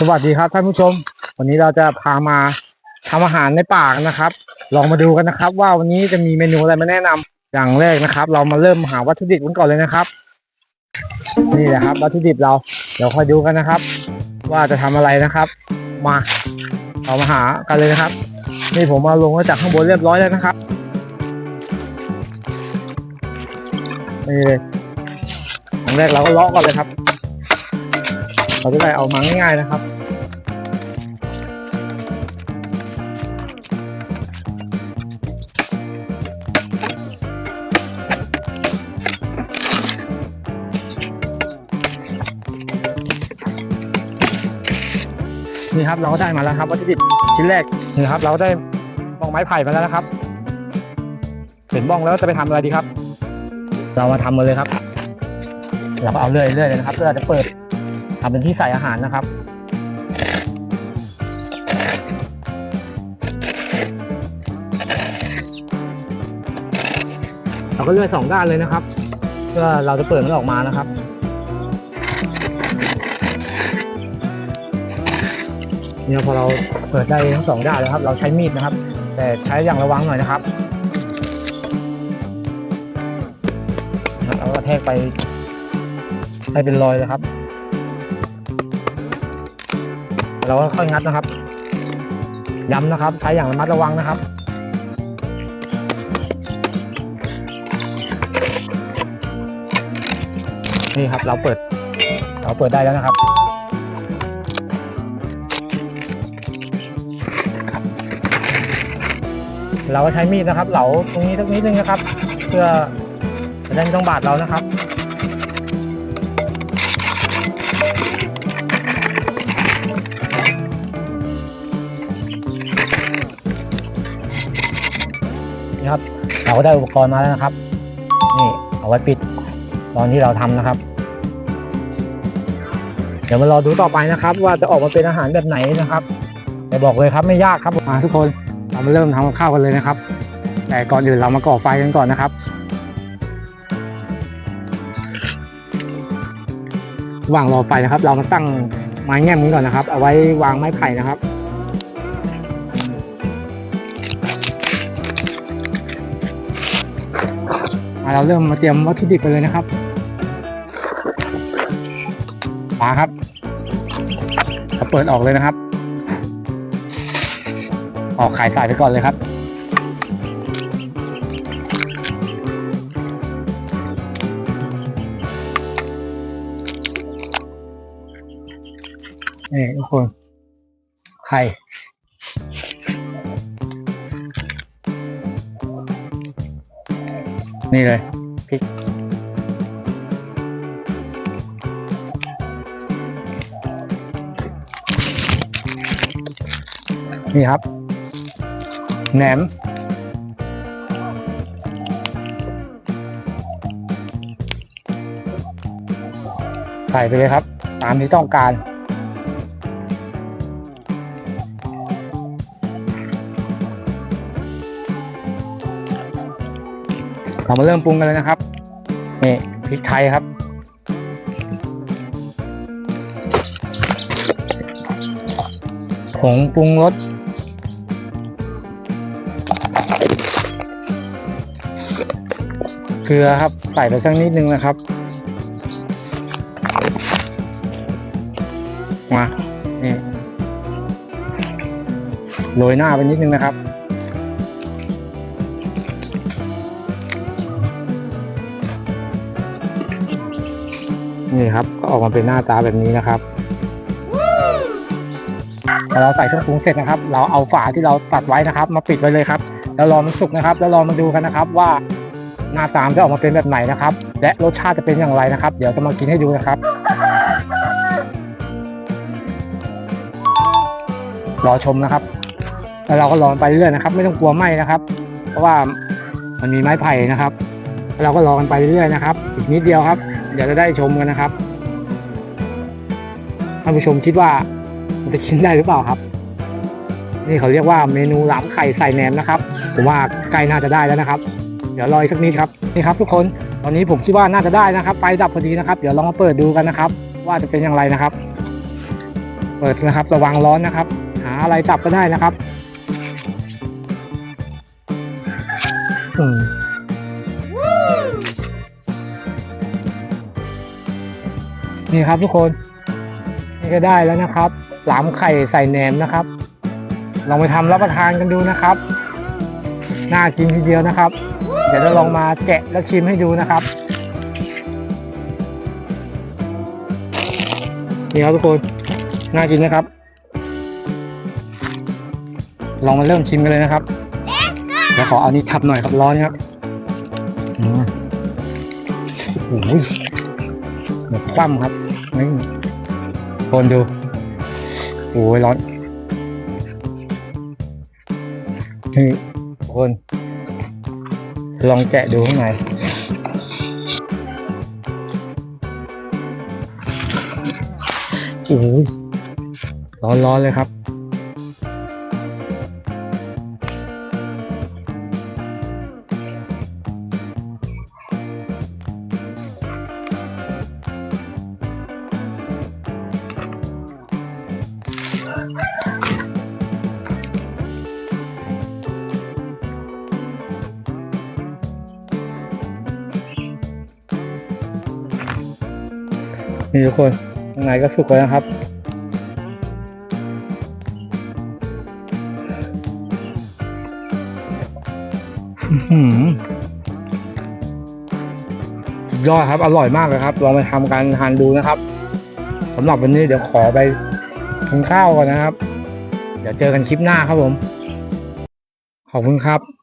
สวัสดีครับท่านผู้ชม วันนี้เราจะพามาทำอาหารในป่ากันนะครับ ลองมาดูกันนะครับ ว่าวันนี้จะมีเมนูอะไรมาแนะนำอย่างแรกนะครับ เรามาเริ่มหาวัตถุดิบกันก่อนเลยนะครับ นี่แหละครับ วัตถุดิบเราเดี๋ยวคอยดูกันนะครับ ว่าจะทำอะไรนะครับ มาเรามาหากันเลยนะครับ นี่ผมมาลงมาจากข้างบนเรียบร้อยแล้วนะครับนี่เลยอย่างแรกเราก็เลาะก่อนเลยครับ เราจะได้เอามาง่ายๆนะครับ นี่ครับเราก็ได้มาแล้วครับวัตถุดิบชิ้นแรกนี่ครับ เราได้บ้องไม้ไผ่มาแล้วนะครับ เห็นบ้องแล้วจะไปทำอะไรดีครับ เรามาทำกันเลยครับ เราก็เอาเรื่อยๆเลยนะครับเพื่อจะเปิดทำเป็นที่ใส่อาหารนะครับเราก็เลื่อยสองด้านเลยนะครับ เพื่อเราจะเปิดมันออกมานะครับ เนี่ยพอเราเปิดได้ทั้งสองด้านแล้วครับ เราใช้มีดนะครับ แต่ใช้อย่างระวังหน่อยนะครับเราก็แทกไปให้เป็นรอยเลยครับ เราก็ค่อยงัดนะครับย้ำนะครับ ใช้อย่างระมัดระวังนะครับนี่ครับเราเปิดเราเปิดได้แล้วนะครับ เราก็ใช้มีดนะครับ เหลาตรงนี้สักนิดนึงนะครับ เพื่อจะได้ไม่ต้องบาดเรานะครับนี่ครับ เราก็ได้อุปกรณ์มาแล้วนะครับ นี่เอาไว้ปิดตอนที่เราทำนะครับ เดี๋ยวมารอดูต่อไปนะครับ ว่าจะออกมาเป็นอาหารแบบไหนนะครับแต่บอกเลยครับไม่ยากครับมาทุกคน เรามาเริ่มทำข้าวกันเลยนะครับ แต่ก่อนอื่นเรามาก่อไฟกันก่อนนะครับ วางรอไฟนะครับ เรามาตั้งไม้แง่มนี้ก่อนนะครับ เอาไว้วางไม้ไผ่นะครับมาเราเริ่มมาเตรียมวัตถุดิบกันเลยนะครับมาครับเราเปิดออกเลยนะครับ ออกไข่ใส่ไปก่อนเลยครับ นี่ทุกคน ไข่นี่เลยพริกนี่ครับ แหนม ใส่ไปเลยครับ ตามที่ต้องการ เรามาเริ่มปรุงกันเลยนะครับ นี่พริกไทยครับผงปรุงรส เกลือครับใส่ไปสักนิดนึงนะครับ มา นี่โรยหน้าไปนิดนึงนะครับ นี่ครับก็ออกมาเป็นหน้าตาแบบนี้นะครับพอเราใส่เครื่องปรุงเสร็จนะครับ เราเอาฝาที่เราตัดไว้นะครับ มาปิดไว้เลยครับ แล้วรอมันสุกนะครับ แล้วรอมาดูกันนะครับว่า หน้าตามจะออกมาเป็นแบบไหนนะครับ และรสชาติจะเป็นอย่างไรนะครับ เดี๋ยวจะมากินให้ดูนะครับรอชมนะครับ แล้วเราก็รอมันไปเรื่อยนะครับ ไม่ต้องกลัวไหมนะครับ เพราะว่ามันมีไม้ไผ่นะครับ เราก็รอกันไปเรื่อยนะครับ อีกนิดเดียวครับ เดี๋ยวจะได้ชมกันนะครับท่านผู้ชมคิดว่ามันจะกินได้หรือเปล่าครับ นี่เขาเรียกว่าเมนูหลามไข่ใส่แหนมนะครับผมว่าใกล้น่าจะได้แล้วนะครับ เดี๋ยวรออีกสักนิดครับนี่ครับ ทุกคนตอนนี้ผมคิดว่าน่าจะได้นะครับไฟดับพอดีนะครับ เดี๋ยวลองมาเปิดดูกันนะครับ ว่าจะเป็นอย่างไรนะครับ เปิดนะครับ ระวังร้อนนะครับ หาอะไรจับก็ได้นะครับอืมนี่ครับทุกคนนี่ก็ได้แล้วนะครับ หลามไข่ใส่แหนมนะครับ ลองไปทำรับประทานกันดูนะครับ น่ากินทีเดียวนะครับ เดี๋ยวจะลองมาแกะแล้วชิมให้ดูนะครับนี่ครับทุกคนน่ากินนะครับ ลองมาเริ่มชิมกันเลยนะครับเดี๋ยวขอเอานี้ทับหน่อยครับร้อนครับโอ้โหหมดคว่ำครับนี่คนดูโอ้ยร้อนนี่ทุกคน ลองแกะดูข้างในโอ้ยร้อนๆเลยครับ นี่ทุกคนข้างในก็สุกแล้วนะครับอื้อหือสุดยอดครับ อร่อยมากเลยครับ ลองไปทำการทานดูนะครับสำหรับวันนี้เดี๋ยวขอไปกินข้าวก่อนนะครับ เดี๋ยวเจอกันคลิปหน้าครับผม ขอบคุณครับ